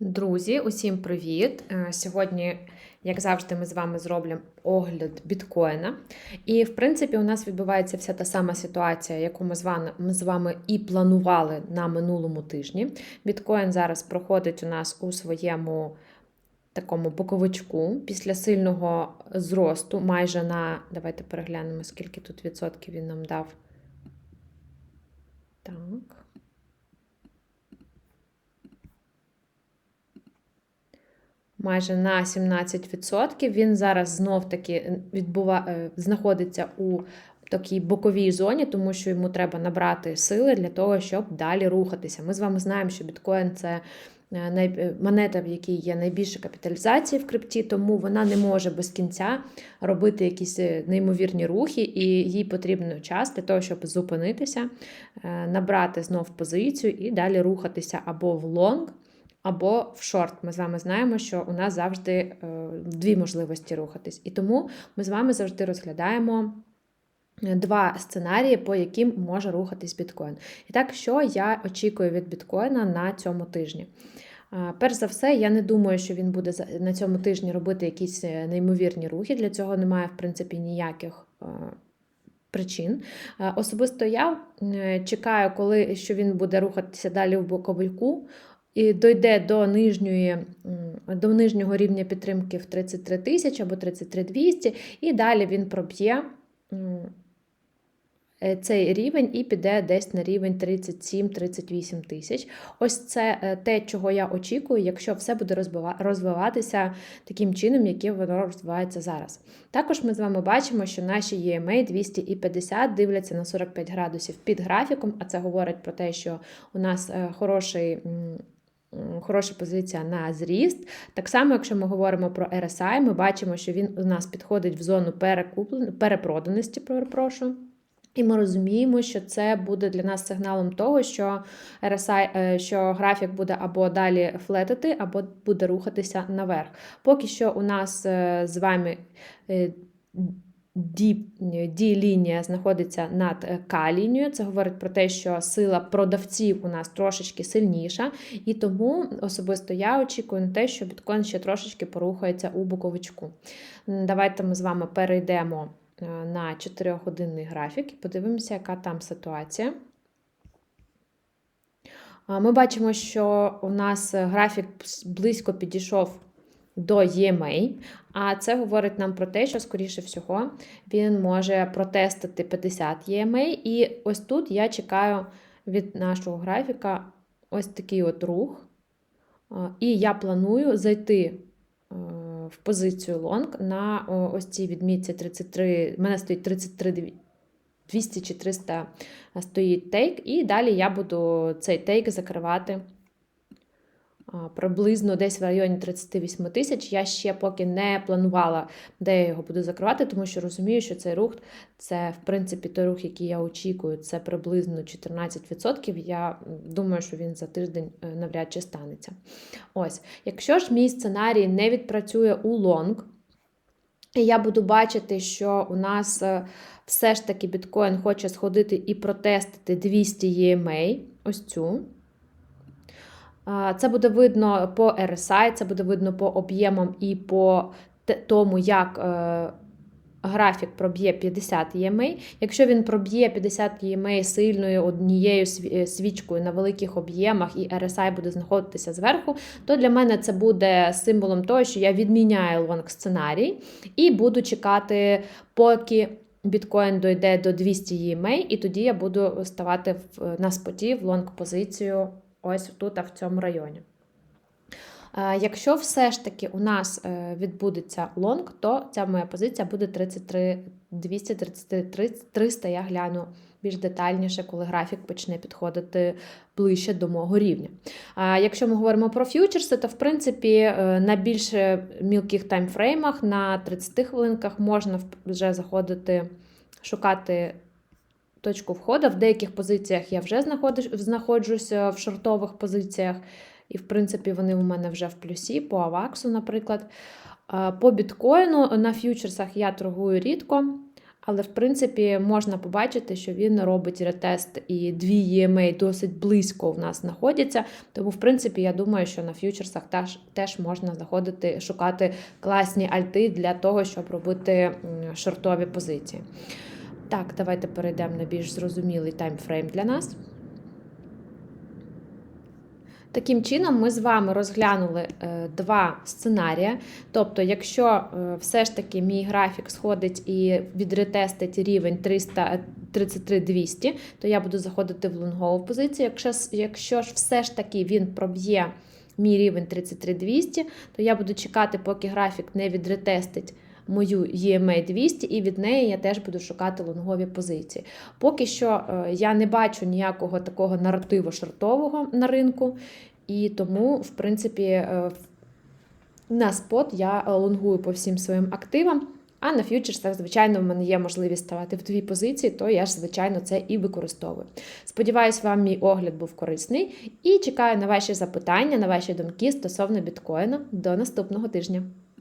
Друзі, усім привіт! Е, Сьогодні, як завжди, ми з вами зробимо огляд біткоїна. І, в принципі, у нас відбувається вся та сама ситуація, яку ми з вами, ми з вами і планували на минулому тижні. Біткоін зараз проходить у нас у своєму такому боковичку після сильного зросту, майже на. Давайте переглянемо, скільки тут відсотків він нам дав. Так. Майже на 17%. Він зараз знов-таки відбува... е, знаходиться у такій боковій зоні, тому що йому треба набрати сили для того, щоб далі рухатися. Ми з вами знаємо, що біткоін це. е, е, Монета, в якій є найбільша капіталізація в крипті, тому вона не може без кінця робити якісь е, неймовірні рухи, і їй потрібен час для того, щоб зупинитися, е, набрати знов позицію і далі рухатися або в лонг, або в шорт. Ми з вами знаємо, що у нас завжди е, дві можливості рухатись. І тому ми з вами завжди розглядаємо. е, Два сценарії, по яким може рухатись біткоін. І так, що я очікую від біткоїна на цьому тижні? Е, Перш за все, я не думаю, що він буде на цьому тижні робити якісь неймовірні рухи. Для цього немає, в принципі, ніяких причин. Особисто я чекаю, коли що він буде рухатися далі в боковику і дойде до нижньої, до нижнього рівня підтримки в 33 тисячі або 33 200, і далі він проб'є е, цей рівень і піде десь на рівень 37-38 тисяч. Ось це е, те, чого я очікую, якщо все буде розвиватися таким чином, яким воно розвивається зараз. Також ми з вами бачимо, що наші EMA 200 і 50 дивляться на 45 градусів під графіком, а це говорить про те, що у нас е, хороший. Хороша позиція на зріст. Так само, якщо ми говоримо про RSI, ми бачимо, що він у нас підходить в зону перепроданості, перепрошую. І ми розуміємо, що це буде для нас сигналом того, що RSI, е, що графік буде або далі флетити, або буде рухатися наверх. Поки що у нас е, з вами е, D-лінія знаходиться над е, К-лінією. Це говорить про те, що сила продавців у нас трошечки сильніша, і тому особисто я очікую на те, що біткоін ще трошечки порухається у боковичку. Давайте ми з вами перейдемо е, на 4-годинний графік і подивимося, яка там ситуація. Ми бачимо, що у нас е, графік близько підійшов до EMA, а це говорить нам про те, що, скоріше всього, він може протестити 50 EMA. І ось тут я чекаю від нашого графіка ось такий от рух. І я планую зайти е, в позицію лонг на ось цій відмітці 33, в мене стоїть 33 200 чи 300 стоїть тейк, і далі я буду цей тейк закривати приблизно десь в районі 38 тисяч. Я ще поки не планувала, де я його буду закривати, тому що розумію, що цей рух це, в принципі, той рух, який я очікую, це приблизно 14%. Я думаю, що він за тиждень е, навряд чи станеться. Ось, якщо ж мій сценарій не відпрацює у лонг, і я буду бачити, що у нас е, все ж таки біткоін хоче сходити і протестити 200 EMA, ось цю. Це буде видно по RSI, це буде видно по об'ємам і по тому, як е, графік проб'є 50 EMA. Якщо він проб'є 50 EMA сильною однією е, свічкою на великих об'ємах і RSI буде знаходитися зверху, то для мене це буде символом того, що я відміняю лонг сценарій і буду чекати, поки біткоін дойде до 200 EMA, і тоді я буду ставати на споті в лонг позицію ось тут, а в цьому районі. Е, Якщо все ж таки у нас е, відбудеться лонг, то ця моя позиція буде 33 233 300. Я гляну більш детальніше, коли графік почне підходити ближче до мого рівня. А Якщо ми говоримо про ф'ючерси, то в принципі е, на більш мілких таймфреймах на 30 хвилинках можна вже заходити, шукати точку входу. В деяких позиціях я вже знаходжуся в шортових позиціях, і, в принципі, вони у мене вже в плюсі, по Аваксу, наприклад. По біткоїну на ф'ючерсах я торгую рідко, Але в принципі можна побачити, що він робить ретест і дві EMA досить близько в нас знаходяться. Тому, в принципі, я думаю, що на ф'ючерсах теж, теж можна заходити, шукати класні альти для того, щоб робити шортові позиції. Так, давайте перейдемо на більш зрозумілий таймфрейм для нас. Таким чином, ми з вами розглянули е, два сценарії. Тобто, якщо е, все ж таки мій графік сходить і відретестить рівень 333 200, то я буду заходити в лонгову позицію. Якщо, якщо ж все ж таки він проб'є мій рівень 33 200, то я буду чекати, поки графік не відретестить мою EMA 200, і від неї я теж буду шукати лонгові позиції. Поки що е, я не бачу ніякого такого наративу шортового на ринку, і тому, в принципі, е, на спот я е, лонгую по всім своїм активам. А на ф'ючерсах, звичайно, в мене є можливість ставати в дві позиції, то я ж, звичайно, це і використовую. Сподіваюсь, вам мій огляд був корисний і чекаю на ваші запитання, на ваші думки стосовно біткоїну. До наступного тижня.